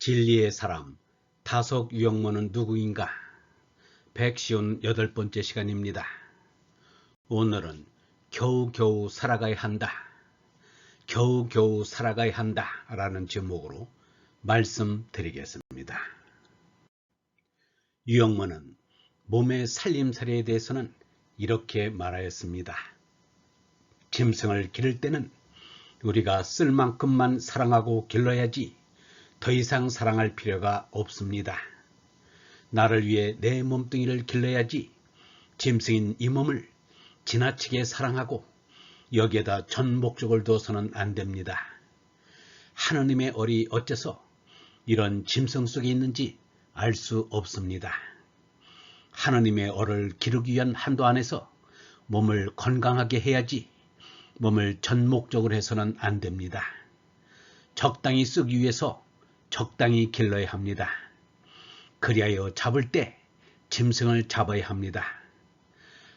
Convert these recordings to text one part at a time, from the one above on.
진리의 사람 다석 유영모는 누구인가? 백시온 여덟 번째 시간입니다. 오늘은 겨우겨우 살아가야 한다. 겨우겨우 살아가야 한다. 라는 제목으로 말씀드리겠습니다. 유영모는 몸의 살림살이에 대해서는 이렇게 말하였습니다. 짐승을 기를 때는 우리가 쓸 만큼만 사랑하고 길러야지 더 이상 사랑할 필요가 없습니다. 나를 위해 내 몸뚱이를 길러야지 짐승인 이 몸을 지나치게 사랑하고 여기에다 전 목적을 둬서는 안 됩니다. 하느님의 얼이 어째서 이런 짐승 속에 있는지 알 수 없습니다. 하느님의 얼을 기르기 위한 한도 안에서 몸을 건강하게 해야지 몸을 전 목적으로 해서는 안 됩니다. 적당히 쓰기 위해서 적당히 길러야 합니다. 그리하여 잡을 때 짐승을 잡아야 합니다.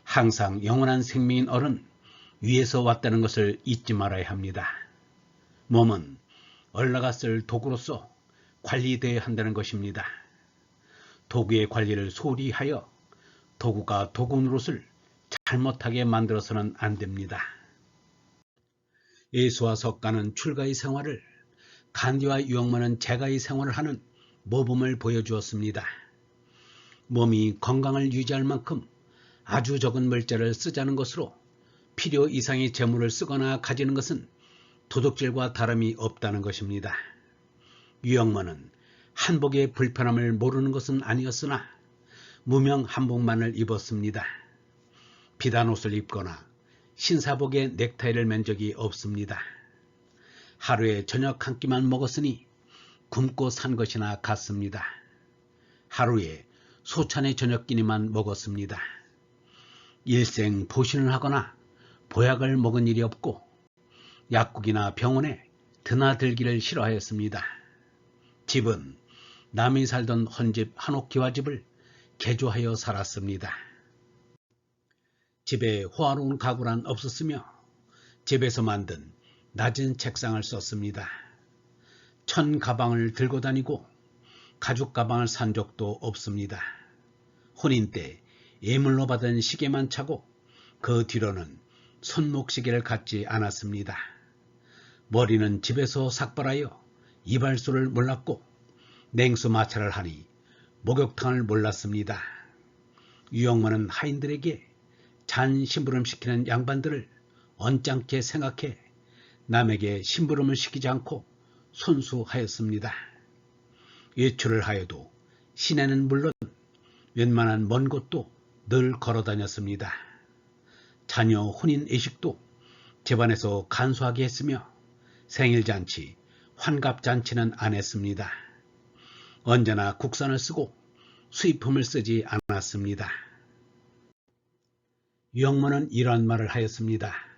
항상 영원한 생명인 어른 위에서 왔다는 것을 잊지 말아야 합니다. 몸은 쓸 도구로서 관리되어야 한다는 것입니다. 도구의 관리를 소홀히 하여 도구가 도구 노릇을 잘못하게 만들어서는 안 됩니다. 예수와 석가는 출가의 생활을 간디와 유영만은 제가의 생활을 하는 모범을 보여주었습니다. 몸이 건강을 유지할 만큼 아주 적은 물자를 쓰자는 것으로 필요 이상의 재물을 쓰거나 가지는 것은 도덕질과 다름이 없다는 것입니다. 유영만은 한복의 불편함을 모르는 것은 아니었으나 무명 한복만을 입었습니다. 비단 옷을 입거나 신사복에 넥타이를 맨 적이 없습니다. 하루에 저녁 한 끼만 먹었으니 굶고 산 것이나 같습니다. 하루에 소찬의 저녁 끼니만 먹었습니다. 일생 보신을 하거나 보약을 먹은 일이 없고 약국이나 병원에 드나들기를 싫어하였습니다. 집은 남이 살던 헌집 한옥기와 집을 개조하여 살았습니다. 집에 호화로운 가구란 없었으며 집에서 만든 낮은 책상을 썼습니다. 천 가방을 들고 다니고 가죽 가방을 산 적도 없습니다. 혼인 때 예물로 받은 시계만 차고 그 뒤로는 손목 시계를 갖지 않았습니다. 머리는 집에서 삭발하여 이발소를 몰랐고 냉수 마찰을 하니 목욕탕을 몰랐습니다. 유영만은 하인들에게 잔 심부름 시키는 양반들을 언짢게 생각해 남에게 심부름을 시키지 않고 손수하였습니다. 외출을 하여도 시내는 물론 웬만한 먼 곳도 늘 걸어 다녔습니다. 자녀 혼인 애식도 집안에서 간소하게 했으며 생일잔치, 환갑잔치는 안 했습니다. 언제나 국산을 쓰고 수입품을 쓰지 않았습니다. 유영모는 이러한 말을 하였습니다.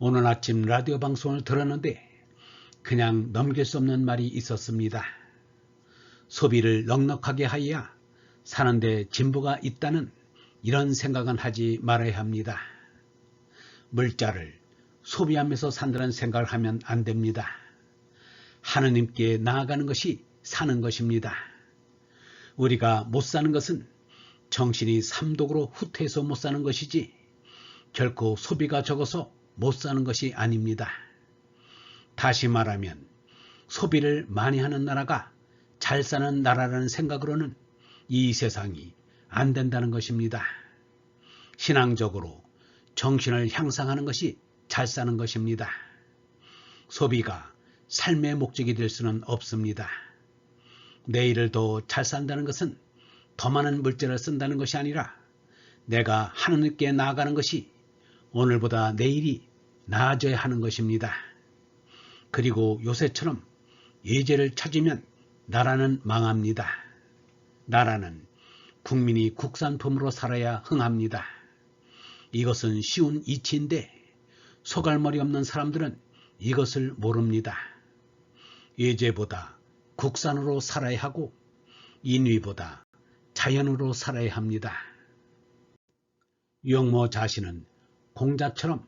오늘 아침 라디오 방송을 들었는데 그냥 넘길 수 없는 말이 있었습니다. 소비를 넉넉하게 하여야 사는데 진보가 있다는 이런 생각은 하지 말아야 합니다. 물자를 소비하면서 산다는 생각을 하면 안 됩니다. 하느님께 나아가는 것이 사는 것입니다. 우리가 못 사는 것은 정신이 삼독으로 후퇴해서 못 사는 것이지 결코 소비가 적어서 못 사는 것이 아닙니다. 다시 말하면 소비를 많이 하는 나라가 잘 사는 나라라는 생각으로는 이 세상이 안 된다는 것입니다. 신앙적으로 정신을 향상하는 것이 잘 사는 것입니다. 소비가 삶의 목적이 될 수는 없습니다. 내일을 더 잘 산다는 것은 더 많은 물질을 쓴다는 것이 아니라 내가 하느님께 나아가는 것이 오늘보다 내일이 나아져야 하는 것입니다. 그리고 요새처럼 예제를 찾으면 나라는 망합니다. 나라는 국민이 국산품으로 살아야 흥합니다. 이것은 쉬운 이치인데 소갈머리 없는 사람들은 이것을 모릅니다. 예제보다 국산으로 살아야 하고 인위보다 자연으로 살아야 합니다. 영모 자신은 공자처럼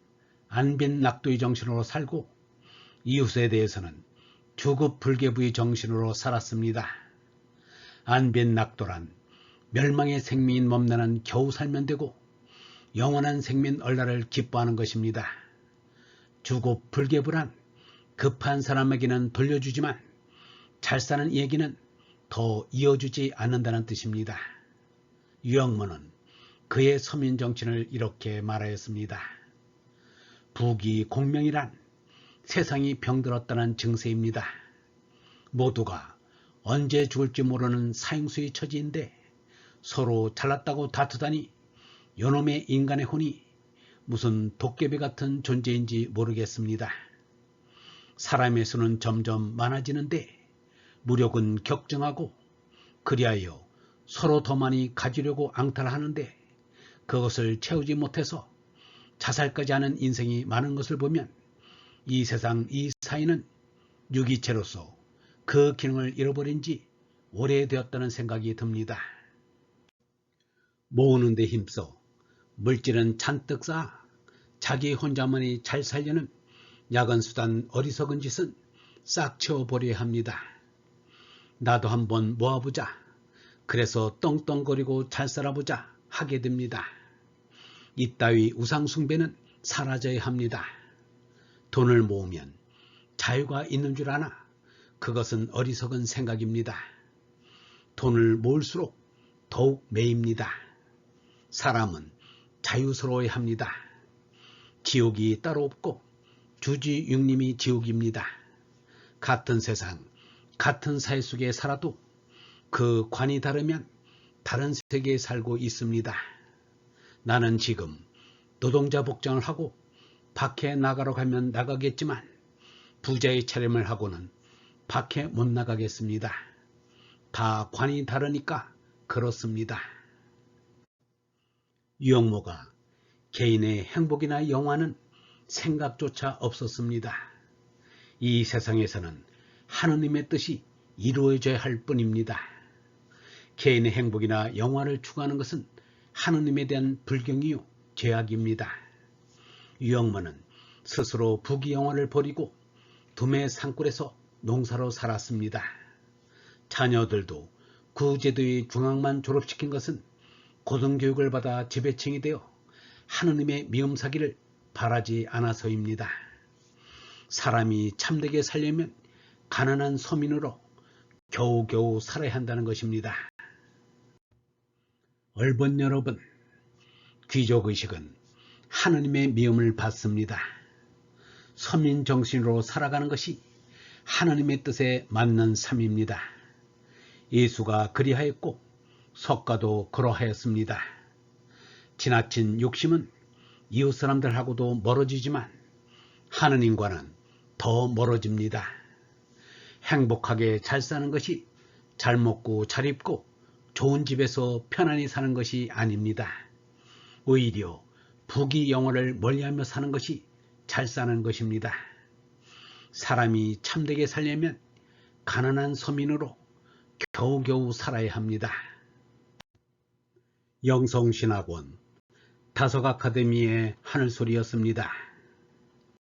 안빈 낙도의 정신으로 살고 이웃에 대해서는 주급 불개부의 정신으로 살았습니다. 안빈 낙도란 멸망의 생민 몸나는 겨우 살면 되고 영원한 생민 얼라를 기뻐하는 것입니다. 주급 불개부란 급한 사람에게는 돌려주지만 잘 사는 이에게는 더 이어주지 않는다는 뜻입니다. 유영문은 그의 서민 정신을 이렇게 말하였습니다. 부귀 공명이란 세상이 병들었다는 증세입니다. 모두가 언제 죽을지 모르는 사형수의 처지인데 서로 잘났다고 다투다니 요놈의 인간의 혼이 무슨 도깨비 같은 존재인지 모르겠습니다. 사람의 수는 점점 많아지는데 무력은 격정하고 그리하여 서로 더 많이 가지려고 앙탈하는데 그것을 채우지 못해서 자살까지 하는 인생이 많은 것을 보면 이 세상 이 사회는 유기체로서 그 기능을 잃어버린 지 오래되었다는 생각이 듭니다. 모으는 데 힘써 물질은 잔뜩 쌓아 자기 혼자만이 잘 살려는 야간수단 어리석은 짓은 싹 채워버려야 합니다. 나도 한번 모아보자. 그래서 떵떵거리고 잘 살아보자 하게 됩니다. 이따위 우상숭배는 사라져야 합니다. 돈을 모으면 자유가 있는 줄 아나 그것은 어리석은 생각입니다. 돈을 모을수록 더욱 매입니다. 사람은 자유스러워야 합니다. 지옥이 따로 없고 주지육님이 지옥입니다. 같은 세상, 같은 사회 속에 살아도 그 관이 다르면 다른 세계에 살고 있습니다. 나는 지금 노동자 복장을 하고 밖에 나가러 가면 나가겠지만 부자의 차림을 하고는 밖에 못 나가겠습니다. 다 관이 다르니까 그렇습니다. 유영모가 개인의 행복이나 영화는 생각조차 없었습니다. 이 세상에서는 하느님의 뜻이 이루어져야 할 뿐입니다. 개인의 행복이나 영화를 추구하는 것은 하느님에 대한 불경이요 죄악입니다. 유영모는 스스로 부귀영화를 버리고 두메 산골에서 농사로 살았습니다. 자녀들도 구제도의 중학만 졸업시킨 것은 고등교육을 받아 지배층이 되어 하느님의 미움사기를 바라지 않아서입니다. 사람이 참되게 살려면 가난한 서민으로 겨우겨우 살아야 한다는 것입니다. 얼번 여러분, 귀족의식은 하느님의 미움을 받습니다. 서민 정신으로 살아가는 것이 하느님의 뜻에 맞는 삶입니다. 예수가 그리하였고 석가도 그러하였습니다. 지나친 욕심은 이웃 사람들하고도 멀어지지만 하느님과는 더 멀어집니다. 행복하게 잘 사는 것이 잘 먹고 잘 입고 좋은 집에서 편안히 사는 것이 아닙니다. 오히려 부귀 영화를 멀리하며 사는 것이 잘 사는 것입니다. 사람이 참되게 살려면 가난한 서민으로 겨우겨우 살아야 합니다. 영성신학원 다석 아카데미의 하늘소리였습니다.